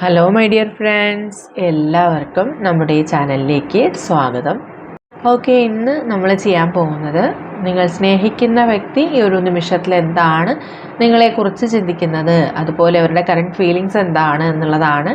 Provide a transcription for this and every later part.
Hello my dear friends എല്ലാവർക്കും നമ്മുടെ ഈ ചാനലിലേക്ക് സ്വാഗതം. ഓക്കെ ഇന്ന് നമ്മൾ ചെയ്യാൻ പോകുന്നത് നിങ്ങൾ സ്നേഹിക്കുന്ന വ്യക്തി ഈ ഒരു നിമിഷത്തിൽ എന്താണ് നിങ്ങളെക്കുറിച്ച് ചിന്തിക്കുന്നത്? അതുപോലെ അവരുടെ കറണ്ട് ഫീലിങ്സ് എന്താണ് എന്നുള്ളതാണ്.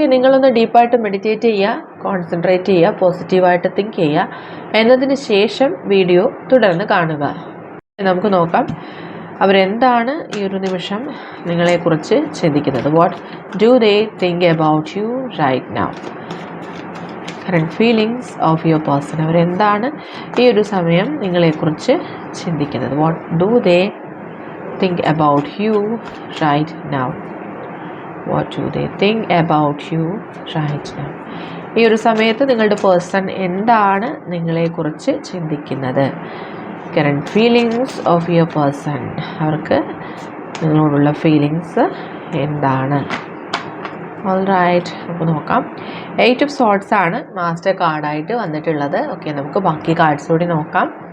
ഓക്കെ നിങ്ങളൊന്ന് ഡീപ്പായിട്ട് മെഡിറ്റേറ്റ് ചെയ്യുക കോൺസെൻട്രേറ്റ് ചെയ്യുക പോസിറ്റീവായിട്ട് തിങ്ക് ചെയ്യുക. എന്നതിന് ശേഷം വീഡിയോ തുടർന്ന് കാണുക. നമുക്ക് നോക്കാം അവരെന്താണ് ഈ ഒരു നിമിഷം നിങ്ങളെക്കുറിച്ച് ചിന്തിക്കുന്നത്? What do they think about you right now current feelings of your person അവരെന്താണ് ഈ ഒരു സമയം നിങ്ങളെക്കുറിച്ച് ചിന്തിക്കുന്നത്? What do they think about you right now what do they think about you right now ഈ ഒരു സമയത്ത് നിങ്ങളുടെ പേഴ്സൺ എന്താണ് നിങ്ങളെക്കുറിച്ച് ചിന്തിക്കുന്നത്? Current feelings of your person അവർക്ക് നിങ്ങളോടുള്ള ഫീലിങ്സ് എന്താണ്? ഓൾറൈറ്റ് നമുക്ക് നോക്കാം. എയ്റ്റ് ഓഫ് സോട്ട്സ് ആണ് മാസ്റ്റർ കാർഡായിട്ട് വന്നിട്ടുള്ളത്. ഓക്കെ നമുക്ക് ബാക്കി കാർഡ്സ് കൂടി നോക്കാം.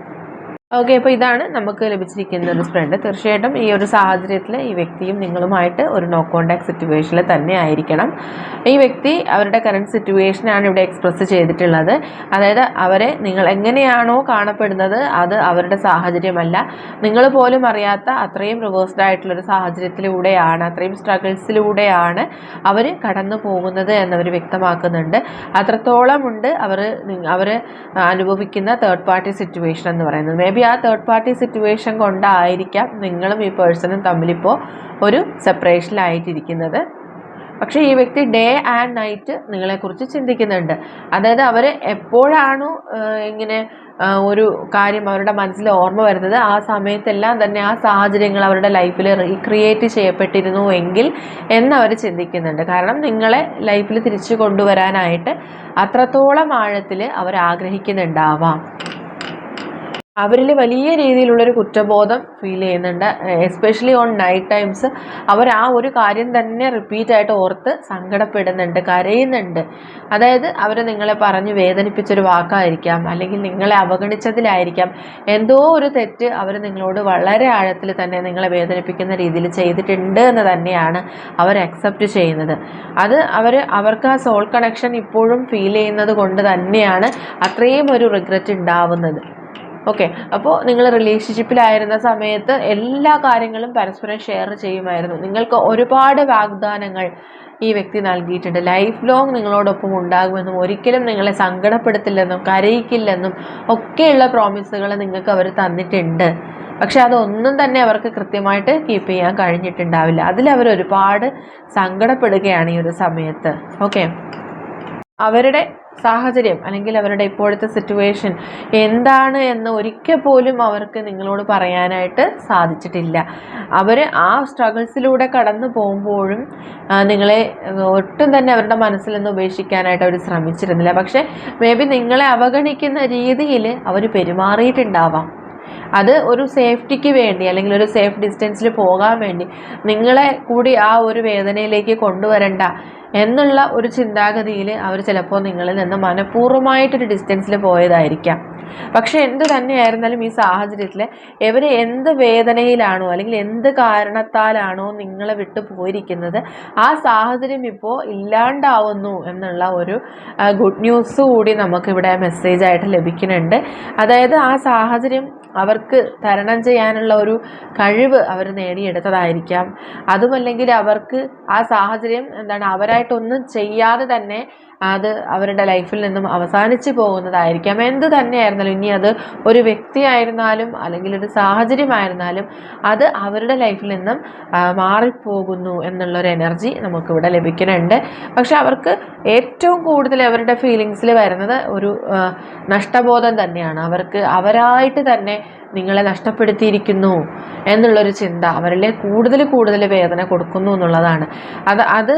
ഓക്കെ അപ്പോൾ ഇതാണ് നമുക്ക് ലഭിച്ചിരിക്കുന്ന ഒരു സ്പ്രെഡ് തീർച്ചയായിട്ടും ഈ ഒരു സാഹചര്യത്തിൽ ഈ വ്യക്തിയും നിങ്ങളുമായിട്ട് ഒരു നോ കോണ്ടാക്ട് സിറ്റുവേഷനിൽ തന്നെ ആയിരിക്കണം. ഈ വ്യക്തി അവരുടെ കറണ്ട് സിറ്റുവേഷനാണ് ഇവിടെ എക്സ്പ്രസ് ചെയ്തിട്ടുള്ളത്. അതായത് അവരെ നിങ്ങൾ എങ്ങനെയാണോ കാണപ്പെടുന്നത് അത് അവരുടെ സാഹചര്യമല്ല. നിങ്ങൾ പോലും അറിയാത്ത അത്രയും റിവേഴ്സ്ഡ് ആയിട്ടുള്ളൊരു സാഹചര്യത്തിലൂടെയാണ് അത്രയും സ്ട്രഗിൾസിലൂടെയാണ് അവർ കടന്നു പോകുന്നത് എന്നവർ വ്യക്തമാക്കുന്നുണ്ട്. അത്രത്തോളം ഉണ്ട് അവർ അവർ അനുഭവിക്കുന്ന തേർഡ് പാർട്ടി സിറ്റുവേഷൻ എന്ന് പറയുന്നത്. മേ ബി ആ തേർഡ് പാർട്ടി സിറ്റുവേഷൻ കൊണ്ടായിരിക്കാം നിങ്ങളും ഈ പേഴ്സണും തമ്മിലിപ്പോൾ ഒരു സെപ്പറേഷനിലായിട്ടിരിക്കുന്നത് പക്ഷേ ഈ വ്യക്തി ഡേ ആൻഡ് നൈറ്റ് നിങ്ങളെക്കുറിച്ച് ചിന്തിക്കുന്നുണ്ട്. അതായത് അവർ എപ്പോഴാണോ ഇങ്ങനെ ഒരു കാര്യം അവരുടെ മനസ്സിൽ ഓർമ്മ വരുന്നത്? ആ സമയത്തെല്ലാം തന്നെ ആ സാഹചര്യങ്ങൾ അവരുടെ ലൈഫിൽ റീക്രിയേറ്റ് ചെയ്യപ്പെട്ടിരുന്നു എങ്കിൽ എന്നവർ ചിന്തിക്കുന്നുണ്ട്. കാരണം നിങ്ങളെ ലൈഫിൽ തിരിച്ചു കൊണ്ടുവരാനായിട്ട് അത്രത്തോളം ആഴത്തിൽ അവർ ആഗ്രഹിക്കുന്നുണ്ടാവാം അവരിൽ വലിയ രീതിയിലുള്ളൊരു കുറ്റബോധം ഫീൽ ചെയ്യുന്നുണ്ട്. എസ്പെഷ്യലി ഓൺ നൈറ്റ് ടൈംസ് അവർ ആ ഒരു കാര്യം തന്നെ റിപ്പീറ്റ് ആയിട്ട് ഓർത്ത് സങ്കടപ്പെടുന്നുണ്ട് കരയുന്നുണ്ട്. അതായത് അവർ നിങ്ങളെ പറഞ്ഞ് വേദനിപ്പിച്ചൊരു വാക്കായിരിക്കാം അല്ലെങ്കിൽ നിങ്ങളെ അവഗണിച്ചതിലായിരിക്കാം. എന്തോ ഒരു തെറ്റ് അവർ നിങ്ങളോട് വളരെ ആഴത്തിൽ തന്നെ നിങ്ങളെ വേദനിപ്പിക്കുന്ന രീതിയിൽ ചെയ്തിട്ടുണ്ട് എന്ന് തന്നെയാണ് അവർ അക്സെപ്റ്റ് ചെയ്യുന്നത്. അത് അവർ അവർക്ക് ആ സോൾ കണക്ഷൻ ഇപ്പോഴും ഫീൽ ചെയ്യുന്നത് കൊണ്ട് തന്നെയാണ് അത്രയും ഒരു റിഗ്രറ്റ് ഉണ്ടാവുന്നത്. ഓക്കെ അപ്പോൾ നിങ്ങൾ റിലേഷൻഷിപ്പിലായിരുന്ന സമയത്ത് എല്ലാ കാര്യങ്ങളും പരസ്പരം ഷെയർ ചെയ്യുമായിരുന്നു. നിങ്ങൾക്ക് ഒരുപാട് വാഗ്ദാനങ്ങൾ ഈ വ്യക്തി നൽകിയിട്ടുണ്ട്. ലൈഫ് ലോങ് നിങ്ങളോടൊപ്പം ഉണ്ടാകുമെന്നും ഒരിക്കലും നിങ്ങളെ സങ്കടപ്പെടുത്തില്ലെന്നും കരയിക്കില്ലെന്നും ഒക്കെയുള്ള പ്രോമിസുകൾ നിങ്ങൾക്ക് അവർ തന്നിട്ടുണ്ട്. പക്ഷെ അതൊന്നും തന്നെ അവർക്ക് കൃത്യമായിട്ട് കീപ്പ് ചെയ്യാൻ കഴിഞ്ഞിട്ടുണ്ടാവില്ല. അതിലവർ ഒരുപാട് സങ്കടപ്പെടുകയാണ് ഈ ഒരു സമയത്ത്. ഓക്കെ അവരുടെ സാഹചര്യം അല്ലെങ്കിൽ അവരുടെ ഇപ്പോഴത്തെ സിറ്റുവേഷൻ എന്താണ് എന്ന് ഒരിക്കൽ പോലും അവർക്ക് നിങ്ങളോട് പറയാനായിട്ട് സാധിച്ചിട്ടില്ല. അവർ ആ സ്ട്രഗിൾസിലൂടെ കടന്നു പോകുമ്പോഴും നിങ്ങളെ ഒട്ടും തന്നെ അവരുടെ മനസ്സിൽ നിന്ന് ഉപേക്ഷിക്കാനായിട്ട് അവർ ശ്രമിച്ചിരുന്നില്ല. പക്ഷേ മേ ബി നിങ്ങളെ അവഗണിക്കുന്ന രീതിയിൽ അവർ പെരുമാറിയിട്ടുണ്ടാവാം. അത് ഒരു സേഫ്റ്റിക്ക് വേണ്ടി അല്ലെങ്കിൽ ഒരു സേഫ് ഡിസ്റ്റൻസിൽ പോകാൻ വേണ്ടി നിങ്ങളെ കൂടി ആ ഒരു വേദനയിലേക്ക് കൊണ്ടുവരണ്ട. എന്നുള്ള ഒരു ചിന്താഗതിയിൽ അവർ ചിലപ്പോൾ നിങ്ങളിൽ നിന്ന് മനഃപൂർവമായിട്ടൊരു ഡിസ്റ്റൻസിൽ പോയതായിരിക്കാം. പക്ഷെ എന്ത് തന്നെയായിരുന്നാലും ഈ സാഹചര്യത്തിൽ ഇവർ എന്ത് വേദനയിലാണോ അല്ലെങ്കിൽ എന്ത് കാരണത്താലാണോ നിങ്ങളെ വിട്ടു പോയിരിക്കുന്നത് ആ സാഹചര്യം ഇപ്പോൾ ഇല്ലാണ്ടാവുന്നു എന്നുള്ള ഒരു ഗുഡ് ന്യൂസ് കൂടി നമുക്കിവിടെ മെസ്സേജായിട്ട് ലഭിക്കുന്നുണ്ട്. അതായത് ആ സാഹചര്യം അവർക്ക് തരണം ചെയ്യാനുള്ള ഒരു കഴിവ് അവർ നേടിയെടുത്തതായിരിക്കാം. അതുമല്ലെങ്കിൽ അവർക്ക് ആ സാഹചര്യം എന്താണ് അവരായിട്ടൊന്നും ചെയ്യാതെ തന്നെ അത് അവരുടെ ലൈഫിൽ നിന്നും അവസാനിച്ചു പോകുന്നതായിരിക്കാം. എന്ത് തന്നെയായിരുന്നാലും ഇനി അത് ഒരു വ്യക്തിയായിരുന്നാലും അല്ലെങ്കിൽ ഒരു സാഹചര്യമായിരുന്നാലും അത് അവരുടെ ലൈഫിൽ നിന്നും മാറിപ്പോകുന്നു എന്നുള്ളൊരു എനർജി നമുക്കിവിടെ ലഭിക്കുന്നുണ്ട്. പക്ഷെ അവർക്ക് ഏറ്റവും കൂടുതൽ അവരുടെ ഫീലിങ്സിൽ വരുന്നത് ഒരു നഷ്ടബോധം തന്നെയാണ്. അവർക്ക് അവരായിട്ട് തന്നെ നിങ്ങളെ നഷ്ടപ്പെടുത്തിയിരിക്കുന്നു എന്നുള്ളൊരു ചിന്ത അവരിലെ കൂടുതൽ കൂടുതൽ വേദന കൊടുക്കുന്നു എന്നുള്ളതാണ്. അത് അത്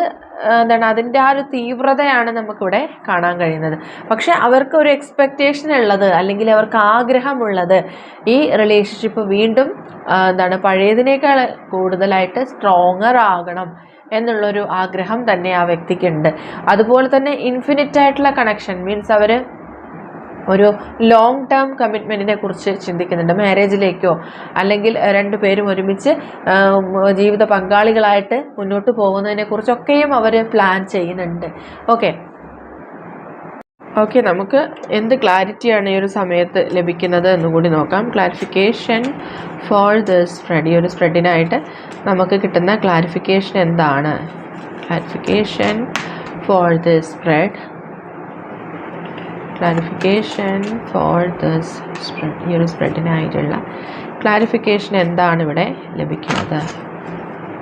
എന്താണ് അതിന്റെ ആ ഒരു തീവ്രതയാണ് നമുക്കിവിടെ കാണാൻ കഴിയുന്നത്. പക്ഷെ അവർക്ക് ഒരു എക്സ്പെക്റ്റേഷൻ ഉള്ളത് അല്ലെങ്കിൽ അവർക്ക് ആഗ്രഹമുള്ളത് ഈ റിലേഷൻഷിപ്പ് വീണ്ടും എന്താണ് പഴയതിനേക്കാൾ കൂടുതലായിട്ട് സ്ട്രോങ്ങർ ആകണം എന്നുള്ളൊരു ആഗ്രഹം തന്നെ ആ വ്യക്തിക്കുണ്ട്. അതുപോലെ തന്നെ ഇൻഫിനിറ്റ് ആയിട്ടുള്ള കണക്ഷൻ മീൻസ് അവർ ഒരു ലോങ് ടേം കമ്മിറ്റ്മെന്റിനെ കുറിച്ച് ചിന്തിക്കുന്നുണ്ട്. മാരേജിലേക്കോ അല്ലെങ്കിൽ രണ്ടുപേരും ഒരുമിച്ച് ജീവിത പങ്കാളികളായിട്ട് മുന്നോട്ട് പോകുന്നതിനെ കുറിച്ചൊക്കെയും അവർ പ്ലാൻ ചെയ്യുന്നുണ്ട്. ഓക്കെ ഓക്കെ നമുക്ക് എന്ത് ക്ലാരിറ്റിയാണ് ഈ ഒരു സമയത്ത് ലഭിക്കുന്നത് എന്ന് കൂടി നോക്കാം. ക്ലാരിഫിക്കേഷൻ ഫോർ ദ സ്പ്രെഡ് ഈ ഒരു സ്പ്രെഡിനായിട്ട് നമുക്ക് കിട്ടുന്ന ക്ലാരിഫിക്കേഷൻ എന്താണ്? Clarification for the spread clarification for this ഈ ഒരു സ്പ്രെഡിനായിട്ടുള്ള ക്ലാരിഫിക്കേഷൻ എന്താണ് ഇവിടെ ലഭിക്കുന്നത്?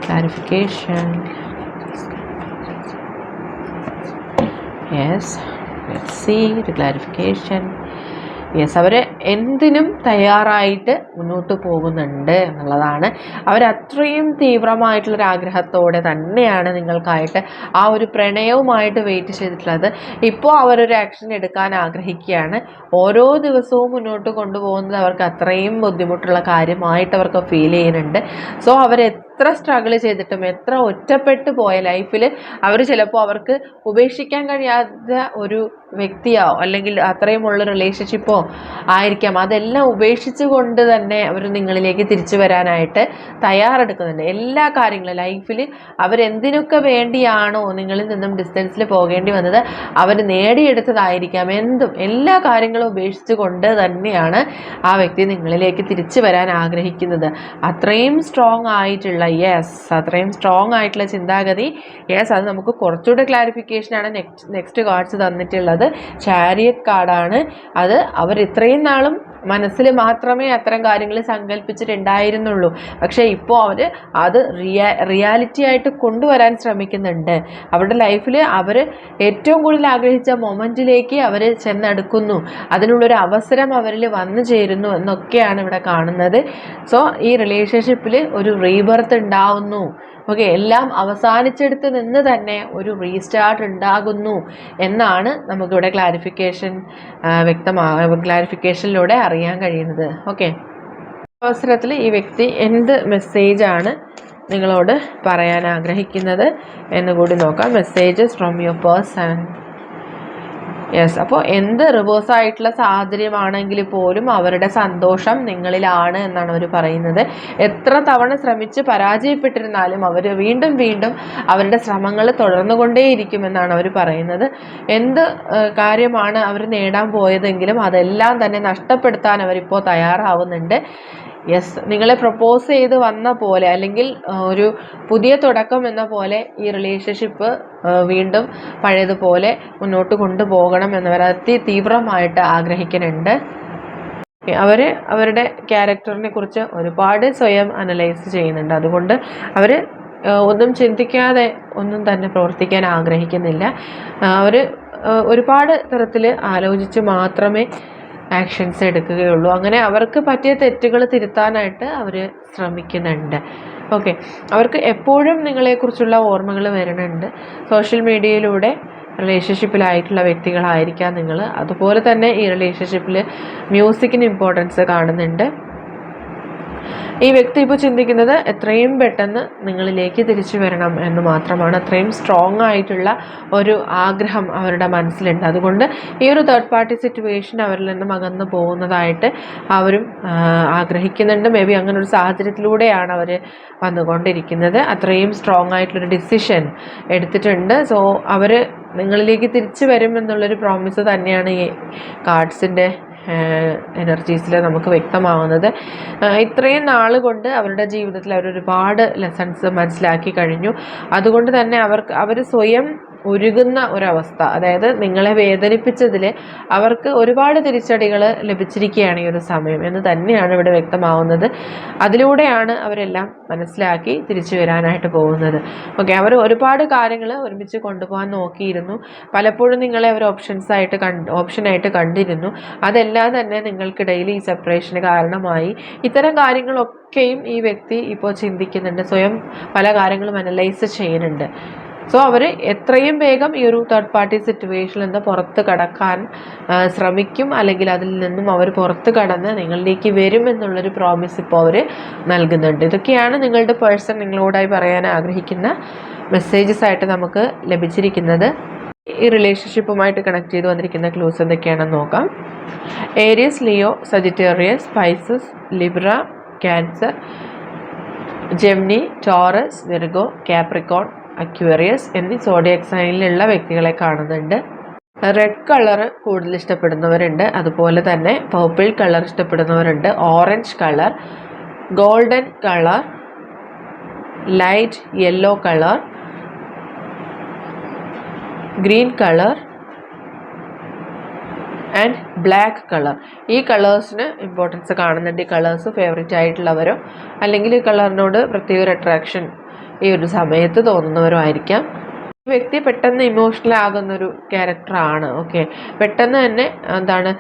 Clarification yes see the clarification yes അവർ എന്തിനും തയ്യാറായിട്ട് മുന്നോട്ട് പോകുന്നുണ്ട് എന്നുള്ളതാണ്. അവരത്രയും തീവ്രമായിട്ടുള്ളൊരു ആഗ്രഹത്തോടെ തന്നെയാണ് നിങ്ങൾക്കായിട്ട് ആ ഒരു പ്രണയവുമായിട്ട് വെയിറ്റ് ചെയ്തിട്ടുള്ളത്. ഇപ്പോൾ അവരൊരു ആക്ഷൻ എടുക്കാൻ ആഗ്രഹിക്കുകയാണ്. ഓരോ ദിവസവും മുന്നോട്ട് കൊണ്ടുപോകുന്നത് അവർക്ക് അത്രയും ബുദ്ധിമുട്ടുള്ള കാര്യമായിട്ട് അവർക്ക് ഫീൽ ചെയ്യുന്നുണ്ട്. സോ അവർ എത്ര സ്ട്രഗിൾ ചെയ്തിട്ടും എത്ര ഒറ്റപ്പെട്ടു പോയ ലൈഫിൽ അവർ ചിലപ്പോൾ അവർക്ക് ഉപേക്ഷിക്കാൻ കഴിയാത്ത ഒരു വ്യക്തിയോ അല്ലെങ്കിൽ അത്രയുമുള്ള റിലേഷൻഷിപ്പോ ആയിരിക്കാം. അതെല്ലാം ഉപേക്ഷിച്ചുകൊണ്ട് തന്നെ അവർ നിങ്ങളിലേക്ക് തിരിച്ചു വരാനായിട്ട് തയ്യാറെടുക്കുന്നുണ്ട്. എല്ലാ കാര്യങ്ങളും ലൈഫിൽ അവരെന്തിനൊക്കെ വേണ്ടിയാണോ നിങ്ങളിൽ നിന്നും ഡിസ്റ്റൻസിൽ പോകേണ്ടി വന്നത് അവർ നേടിയെടുത്തതായിരിക്കാം. എന്തും എല്ലാ കാര്യങ്ങളും ഉപേക്ഷിച്ചുകൊണ്ട് തന്നെയാണ് ആ വ്യക്തി നിങ്ങളിലേക്ക് തിരിച്ചു വരാൻ ആഗ്രഹിക്കുന്നത്. അത്രയും സ്ട്രോങ് ആയിട്ടുള്ള യെസ് അത്രയും സ്ട്രോങ് ആയിട്ടുള്ള ചിന്താഗതി. യെസ് അത് നമുക്ക് കുറച്ചുകൂടെ ക്ലാരിഫിക്കേഷനാണ് നെക്സ്റ്റ് നെക്സ്റ്റ് കാർഡ്സ് തന്നിട്ടുള്ളത്. ചാരിയറ്റ് കാർഡാണ് അത് അവർ ഇത്രയും നാളും മനസ്സിൽ മാത്രമേ അത്തരം കാര്യങ്ങൾ സങ്കല്പിച്ചിട്ടുണ്ടായിരുന്നുള്ളൂ. പക്ഷേ ഇപ്പോൾ അവർ അത് റിയാ റിയാലിറ്റി ആയിട്ട് കൊണ്ടുവരാൻ ശ്രമിക്കുന്നുണ്ട്. അവരുടെ ലൈഫിൽ അവർ ഏറ്റവും കൂടുതൽ ആഗ്രഹിച്ച മൊമെന്റിലേക്ക് അവർ ചെന്നെടുക്കുന്നു. അതിനുള്ളൊരു അവസരം അവരിൽ വന്നു ചേരുന്നു എന്നൊക്കെയാണ് ഇവിടെ കാണുന്നത്. സോ ഈ റിലേഷൻഷിപ്പിൽ ഒരു റീബർത്ത് ഉണ്ടാവുന്നു. ഓക്കെ എല്ലാം അവസാനിച്ചെടുത്ത് നിന്ന് തന്നെ ഒരു റീസ്റ്റാർട്ട് ഉണ്ടാകുന്നു എന്നാണ് നമുക്കിവിടെ ക്ലാരിഫിക്കേഷൻ വ്യക്തമാ ക്ലാരിഫിക്കേഷനിലൂടെ അറിയാൻ കഴിയുന്നത്. ഓക്കെ. അവസരത്തിൽ ഈ വ്യക്തി എന്ത് മെസ്സേജാണ് നിങ്ങളോട് പറയാൻ ആഗ്രഹിക്കുന്നത് എന്ന് കൂടി നോക്കാം. Messages from your person yes അപ്പോൾ എന്ത് റിവേഴ്സ് ആയിട്ടുള്ള സാഹചര്യമാണെങ്കിൽ പോലും അവരുടെ സന്തോഷം നിങ്ങളിലാണ് എന്നാണ് അവർ പറയുന്നത്. എത്ര തവണ ശ്രമിച്ച് പരാജയപ്പെട്ടിരുന്നാലും അവർ വീണ്ടും വീണ്ടും അവരുടെ ശ്രമങ്ങൾ തുടർന്നുകൊണ്ടേയിരിക്കുമെന്നാണ് അവർ പറയുന്നത്. എന്ത് കാര്യമാണ് അവർ നേടാൻ പോയതെങ്കിലും അതെല്ലാം തന്നെ നഷ്ടപ്പെടുത്താൻ അവരിപ്പോൾ തയ്യാറാവുന്നുണ്ട്. യെസ് നിങ്ങളെ പ്രപ്പോസ് ചെയ്ത് വന്ന പോലെ അല്ലെങ്കിൽ ഒരു പുതിയ തുടക്കം എന്ന പോലെ ഈ റിലേഷൻഷിപ്പ് വീണ്ടും പഴയതുപോലെ മുന്നോട്ട് കൊണ്ടുപോകണം എന്നവർ അതി തീവ്രമായിട്ട് ആഗ്രഹിക്കുന്നുണ്ട്. അവർ അവരുടെ ക്യാരക്ടറിനെ കുറിച്ച് ഒരുപാട് സ്വയം അനലൈസ് ചെയ്യുന്നുണ്ട്. അതുകൊണ്ട് അവർ ഒന്നും ചിന്തിക്കാതെ ഒന്നും തന്നെ പ്രവർത്തിക്കാൻ ആഗ്രഹിക്കുന്നില്ല. അവർ ഒരുപാട് തരത്തിൽ ആലോചിച്ച് മാത്രമേ ആക്ഷൻസ് എടുക്കുകയുള്ളൂ. അങ്ങനെ അവർക്ക് പറ്റിയ തെറ്റുകൾ തിരുത്താനായിട്ട് അവർ ശ്രമിക്കുന്നുണ്ട്. ഓക്കെ അവർക്ക് എപ്പോഴും നിങ്ങളെക്കുറിച്ചുള്ള ഓർമ്മകൾ വരുന്നുണ്ട് സോഷ്യൽ മീഡിയയിലൂടെ റിലേഷൻഷിപ്പിലായിട്ടുള്ള വ്യക്തികളായിരിക്കാം നിങ്ങൾ അതുപോലെ തന്നെ ഈ റിലേഷൻഷിപ്പിൽ മ്യൂസിക്കിന് ഇമ്പോർട്ടൻസ് കാണുന്നുണ്ട്. ഈ വ്യക്തി ഇപ്പോൾ ചിന്തിക്കുന്നത് എത്രയും പെട്ടെന്ന് നിങ്ങളിലേക്ക് തിരിച്ചു വരണം എന്ന് മാത്രമാണ്. അത്രയും സ്ട്രോങ് ആയിട്ടുള്ള ഒരു ആഗ്രഹം അവരുടെ മനസ്സിലുണ്ട്. അതുകൊണ്ട് ഈ ഒരു തേർഡ് പാർട്ടി സിറ്റുവേഷൻ അവരിൽ നിന്നും അകന്നു പോകുന്നതായിട്ട് അവരും ആഗ്രഹിക്കുന്നുണ്ട്. മേ ബി അങ്ങനെ ഒരു സാഹചര്യത്തിലൂടെയാണ് അവർ വന്നുകൊണ്ടിരിക്കുന്നത്. അത്രയും സ്ട്രോങ് ആയിട്ടുള്ളൊരു ഡിസിഷൻ എടുത്തിട്ടുണ്ട്. സോ അവർ നിങ്ങളിലേക്ക് തിരിച്ചു വരും എന്നുള്ളൊരു പ്രോമിസ് തന്നെയാണ് ഈ കാർഡ്സിന്റെ എനർജീസിൽ നമുക്ക് വ്യക്തമാവുന്നത്. ഇത്രയും നാൾ കൊണ്ട് അവരുടെ ജീവിതത്തിൽ അവരൊരുപാട് ലെസൺസ് മനസ്സിലാക്കി കഴിഞ്ഞു. അതുകൊണ്ട് തന്നെ അവർക്ക് അവർ സ്വയം ഉരുകുന്ന ഒരവസ്ഥ. അതായത് നിങ്ങളെ വേദനിപ്പിച്ചതിൽ അവർക്ക് ഒരുപാട് തിരിച്ചടികൾ ലഭിച്ചിരിക്കുകയാണ് ഈ ഒരു സമയം എന്ന് തന്നെയാണ് ഇവിടെ വ്യക്തമാവുന്നത്. അതിലൂടെയാണ് അവരെല്ലാം മനസ്സിലാക്കി തിരിച്ചു വരാനായിട്ട് പോകുന്നത്. ഓക്കെ അവർ ഒരുപാട് കാര്യങ്ങൾ ഒരുമിച്ച് കൊണ്ടുപോകാൻ നോക്കിയിരുന്നു. പലപ്പോഴും നിങ്ങളെ അവർ ഓപ്ഷൻസ് ആയിട്ട് കണ്ട് ഓപ്ഷനായിട്ട് കണ്ടിരുന്നു. അതെല്ലാം തന്നെ നിങ്ങൾക്കിടയിൽ ഈ സെപ്പറേഷന് കാരണമായി. ഇത്തരം കാര്യങ്ങളൊക്കെയും ഈ വ്യക്തി ഇപ്പോൾ ചിന്തിക്കുന്നുണ്ട്. സ്വയം പല കാര്യങ്ങളും അനലൈസ് ചെയ്യുന്നുണ്ട്. സോ അവർ എത്രയും വേഗം ഈ ഒരു തേർഡ് പാർട്ടി സിറ്റുവേഷനിൽ നിന്ന് പുറത്ത് കടക്കാൻ ശ്രമിക്കും. അല്ലെങ്കിൽ അതിൽ നിന്നും അവർ പുറത്ത് കടന്ന് നിങ്ങളിലേക്ക് വരും എന്നുള്ളൊരു പ്രോമിസ് ഇപ്പോൾ അവർ നൽകുന്നുണ്ട്. ഇതൊക്കെയാണ് നിങ്ങളുടെ പേഴ്സൺ നിങ്ങളോടായി പറയാൻ ആഗ്രഹിക്കുന്ന മെസ്സേജസ് ആയിട്ട് നമുക്ക് ലഭിച്ചിരിക്കുന്നത്. ഈ റിലേഷൻഷിപ്പുമായിട്ട് കണക്ട് ചെയ്ത് വന്നിരിക്കുന്ന ക്ലൂസ് എന്തൊക്കെയാണെന്ന് നോക്കാം. Aries Leo Sagittarius Pisces Libra Cancer Gemini Taurus Virgo Capricorn Aquarius എന്നീ സോഡിയക് സൈനിലുള്ള വ്യക്തികളെ കാണുന്നുണ്ട്. റെഡ് കളർ കൂടുതൽ ഇഷ്ടപ്പെടുന്നവരുണ്ട്. അതുപോലെ തന്നെ purple colour ഇഷ്ടപ്പെടുന്നവരുണ്ട്. Orange colour golden colour light yellow colour green colour and black colour ഈ കളേഴ്സിന് ഇമ്പോർട്ടൻസ് കാണുന്നുണ്ട്. ഈ കളേഴ്സ് ഫേവറേറ്റ് ആയിട്ടുള്ളവരോ അല്ലെങ്കിൽ ഈ കളറിനോട് പ്രത്യേക ഒരു അട്രാക്ഷൻ ഈ ഒരു സമയത്ത് തോന്നുന്നവരുമായിരിക്കാം. വ്യക്തി പെട്ടെന്ന് ഇമോഷണൽ ആകുന്ന ഒരു ക്യാരക്ടറാണ് ഓക്കെ പെട്ടെന്ന് തന്നെ എന്താണ്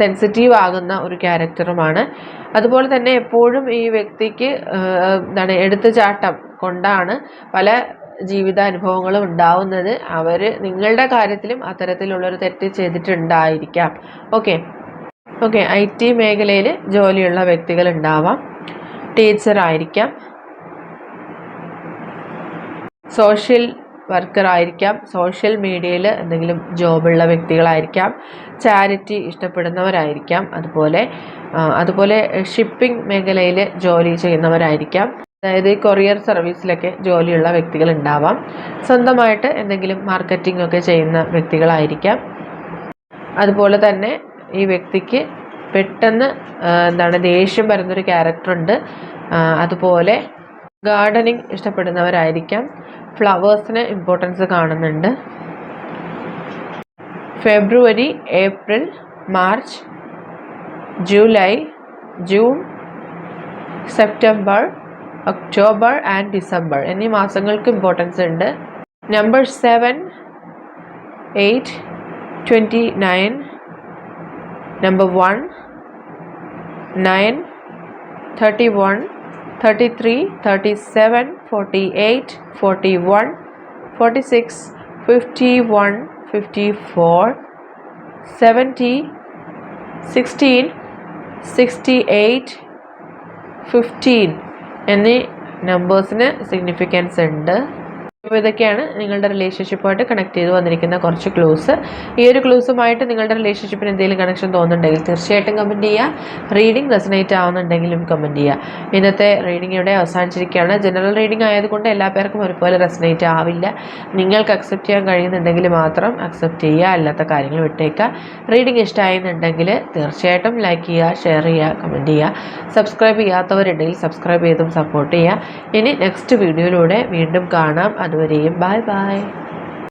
സെൻസിറ്റീവ് ആകുന്ന ഒരു ക്യാരക്ടറുമാണ് അതുപോലെ തന്നെ എപ്പോഴും ഈ വ്യക്തിക്ക് എന്താണ് എടുത്തുചാട്ടം കൊണ്ടാണ് പല ജീവിതാനുഭവങ്ങളും ഉണ്ടാവുന്നത്. അവർ നിങ്ങളുടെ കാര്യത്തിലും അത്തരത്തിലുള്ളൊരു തെറ്റ് ചെയ്തിട്ടുണ്ടായിരിക്കാം ഓക്കെ ഓക്കെ ഐ ടി മേഖലയിൽ ജോലിയുള്ള ടീച്ചർ ആയിരിക്കാം. സോഷ്യൽ വർക്കർ ആയിരിക്കാം. സോഷ്യൽ മീഡിയയിൽ എന്തെങ്കിലും ജോബുള്ള വ്യക്തികളായിരിക്കാം. ചാരിറ്റി ഇഷ്ടപ്പെടുന്നവരായിരിക്കാം. അതുപോലെ അതുപോലെ ഷിപ്പിംഗ് മേഖലയിൽ ജോലി ചെയ്യുന്നവരായിരിക്കാം. അതായത് കൊറിയർ സർവീസിലൊക്കെ ജോലിയുള്ള വ്യക്തികൾ ഉണ്ടാവാം സ്വന്തമായിട്ട് എന്തെങ്കിലും മാർക്കറ്റിംഗ് ഒക്കെ ചെയ്യുന്ന വ്യക്തികളായിരിക്കാം. അതുപോലെ തന്നെ ഈ വ്യക്തിക്ക് പെട്ടെന്ന് എന്താണ് ദേഷ്യം വരുന്നൊരു ക്യാരക്ടറുണ്ട്. അതുപോലെ ഗാർഡനിങ് ഇഷ്ടപ്പെടുന്നവരായിരിക്കാം. ഫ്ലവേഴ്സിന് ഇമ്പോർട്ടൻസ് കാണുന്നുണ്ട്. February April March July June September October and December എന്നീ മാസങ്ങൾക്ക് ഇമ്പോർട്ടൻസ് ഉണ്ട്. Number seven eight twenty nine. Number one nine thirty one. Thirty three thirty seven forty eight forty one forty six fifty one fifty four seventy sixteen sixty eight fifteen എന്നീ നമ്പേഴ്സിന് significance ഉണ്ട്? അപ്പോൾ ഇതൊക്കെയാണ് നിങ്ങളുടെ റിലേഷൻഷിപ്പുമായിട്ട് connect ചെയ്ത് വന്നിരിക്കുന്ന കുറച്ച് clues ഈ ഒരു ക്ലൂസുമായിട്ട് നിങ്ങളുടെ റിലേഷൻഷിപ്പിന് എന്തെങ്കിലും കണക്ഷൻ തോന്നുന്നുണ്ടെങ്കിൽ തീർച്ചയായിട്ടും കമന്റ് ചെയ്യുക റീഡിംഗ് റെസനേറ്റ് ആവുന്നുണ്ടെങ്കിലും കമന്റ് ചെയ്യുക ഇന്നത്തെ റീഡിംഗ് ഇവിടെ അവസാനിച്ചിരിക്കുകയാണ്. ജനറൽ റീഡിംഗ് ആയതുകൊണ്ട് എല്ലാ പേർക്കും ഒരുപോലെ റെസനേറ്റ് ആവില്ല. നിങ്ങൾക്ക് അക്സെപ്റ്റ് ചെയ്യാൻ കഴിയുന്നുണ്ടെങ്കിൽ മാത്രം അക്സെപ്റ്റ് ചെയ്യുക അല്ലാത്ത കാര്യങ്ങൾ വിട്ടേക്കുക റീഡിംഗ് ഇഷ്ടമായിരുന്നുണ്ടെങ്കിൽ തീർച്ചയായിട്ടും ലൈക്ക് ചെയ്യുക ഷെയർ ചെയ്യുക കമന്റ് ചെയ്യുക സബ്സ്ക്രൈബ് ചെയ്യാത്തവരുണ്ടെങ്കിൽ സബ്സ്ക്രൈബ് ചെയ്തും സപ്പോർട്ട് ചെയ്യുക ഇനി നെക്സ്റ്റ് വീഡിയോയിലൂടെ വീണ്ടും കാണാം. അതുവരെയും ബൈ ബൈ